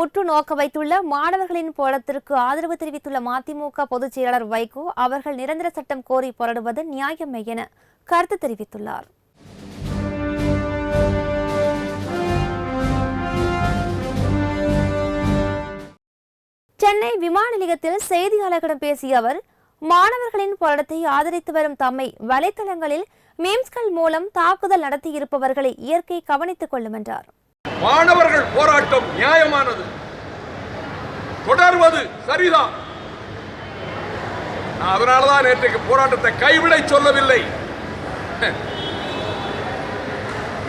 உற்று நோக்க வைத்துள்ள மாணவர்களின் போராட்டத்திற்கு ஆதரவு தெரிவித்துள்ள மதிமுக பொதுச் செயலாளர் வைகோ அவர்கள் நிரந்தர சட்டம் கோரி போராடுவது நியாயமே என கருத்து தெரிவித்துள்ளார். சென்னை விமான நிலையத்தில் செய்தியாளர்களிடம் பேசிய அவர் மாணவர்களின் போராட்டத்தை ஆதரித்து வரும் தம்மை வலைத்தளங்களில் மீம்ஸ்கள் மூலம் தாக்குதல் நடத்தியிருப்பவர்களை இயற்கை கவனித்துக் கொள்ளும் என்றார். மாணவர்கள் போராட்டம் நியாயமானது. தொடர்வது சரிதான். அதனாலதான் நேற்றைக்கு போராட்டத்தை கைவிட சொல்லவில்லை.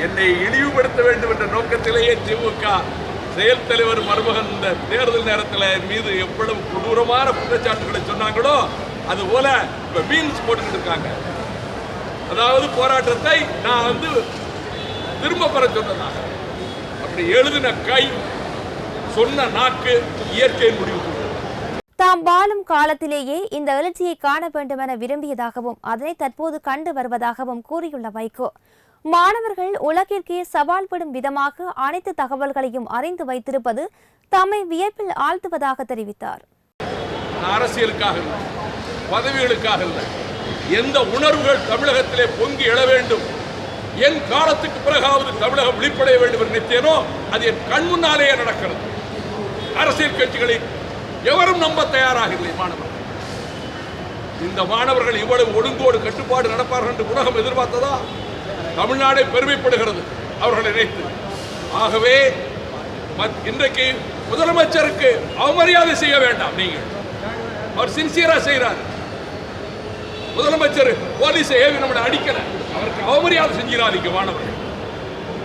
என்னை இழிவுபடுத்த வேண்டும் என்ற நோக்கத்திலேயே திமுக செயல் தலைவர் மருமகன் இந்த தேர்தல் நேரத்தில் என் மீது எவ்வளவு கொடூரமான குற்றச்சாட்டுகளை சொன்னாங்களோ அது போல இப்போ மீன்ஸ் போட்டுக்கிட்டு இருக்காங்க. அதாவது போராட்டத்தை நான் வந்து திரும்ப பெற சொன்னதாக. அப்படி எழுதின கை சொன்ன நாக்கு இயற்கையின் முடிவு. தாம் வாழும் காலத்திலேயே இந்த எழுச்சியை காண வேண்டுமென விரும்பியதாகவும் அதனை தற்போது கண்டு வருவதாகவும் கூறியுள்ள வைகோ மாணவர்கள் உலகிற்கே சவால் விடும் விதமாக அனைத்து தகவல்களையும் அறிந்து வைத்திருப்பது தம்மை வியப்பில் ஆழ்த்துவதாக தெரிவித்தார் அரசியலுக்காக பதவிகளுக்காக எந்த உணர்வுகள் தமிழகத்திலே பொங்கி எழ வேண்டும் என் காலத்துக்கு பிறகாவது தமிழகம் விழிப்படைய வேண்டும் என்று நினைத்தேனோ அது என் கண் முன்னாலேயே நடக்கிறது. அரசியல் கட்சிகளை எவரும் நம்ப தயாராக இல்லை மாணவர்கள். இந்த மாணவர்கள் இவ்வளவு ஒழுங்கோடு கட்டுப்பாடு நடப்பார்கள் என்று உலகம் எதிர்பார்த்ததா? தமிழ்நாடே பெருமைப்படுகிறது அவர்களை நினைத்து. ஆகவே மத்- இன்றைக்கு முதலமைச்சருக்கு அவமரியாதை செய்ய வேண்டாம் நீங்கள். அவர் சின்சியரா செய்கிறார். முதலமைச்சர் போலீஸை ஏவி நம்மளை அடிக்கலை. அவருக்கு அவமரியாதை செஞ்சிடாதீங்க மாணவர்கள்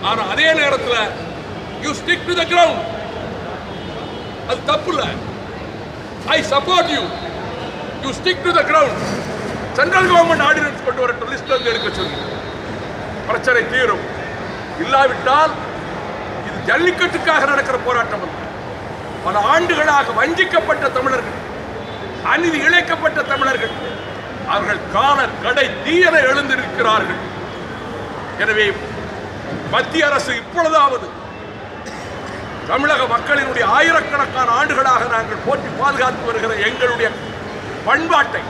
ஆனால் அதே நேரத்தில் you stick to the ground அது தப்பு இல்லை I support you you stick to the ground central government ordinance கொண்டு வர லிஸ்ட் வந்து எடுக்க சொல்லி. பிரச்சனை தீரும். இல்லாவிட்டால் இது ஜல்லிக்கட்டுக்காக நடக்கிற போராட்டம் அல்ல. பல ஆண்டுகளாக வஞ்சிக்கப்பட்ட தமிழர்கள் அநீதி இழைக்கப்பட்ட தமிழர்கள் அவர்கள் கால கடை தீயன எழுந்திருக்கிறார்கள். எனவே மத்திய அரசு இப்பொழுதாவது தமிழக மக்களினுடைய ஆயிரக்கணக்கான ஆண்டுகளாக நாங்கள் போற்றி பாதுகாத்து வருகிற எங்களுடைய பண்பாட்டை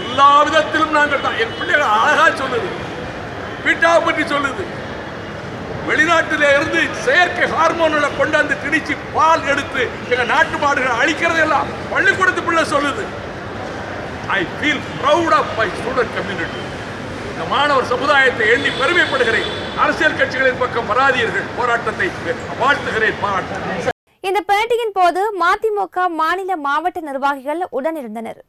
எல்லா விதத்திலும் நாங்கள் தான். என் பிள்ளைகள் அழகா சொல்லுது பீட்டாவை பற்றி சொல்லுது. வெளிநாட்டில இருந்து செயற்கை ஹார்மோன்களை கொண்டாந்து திணிச்சு பால் எடுத்து எங்க நாட்டு மாடுகளை அழிக்கிறது எல்லாம் பள்ளிக்கூடத்து பிள்ளை சொல்லுது. I feel proud of my student community இந்த மாணவர் சமுதாயத்தை எண்ணி பெருமைப்படுகிறேன். அரசியல் கட்சிகளின் பக்கம் வராதீர்கள். போராட்டத்தை வாழ்த்துகிறேன். பாராட்டுகிறேன் இந்த பேட்டியின் போது மதிமுக மாநில மாவட்ட நிர்வாகிகள் உடனிருந்தனர்.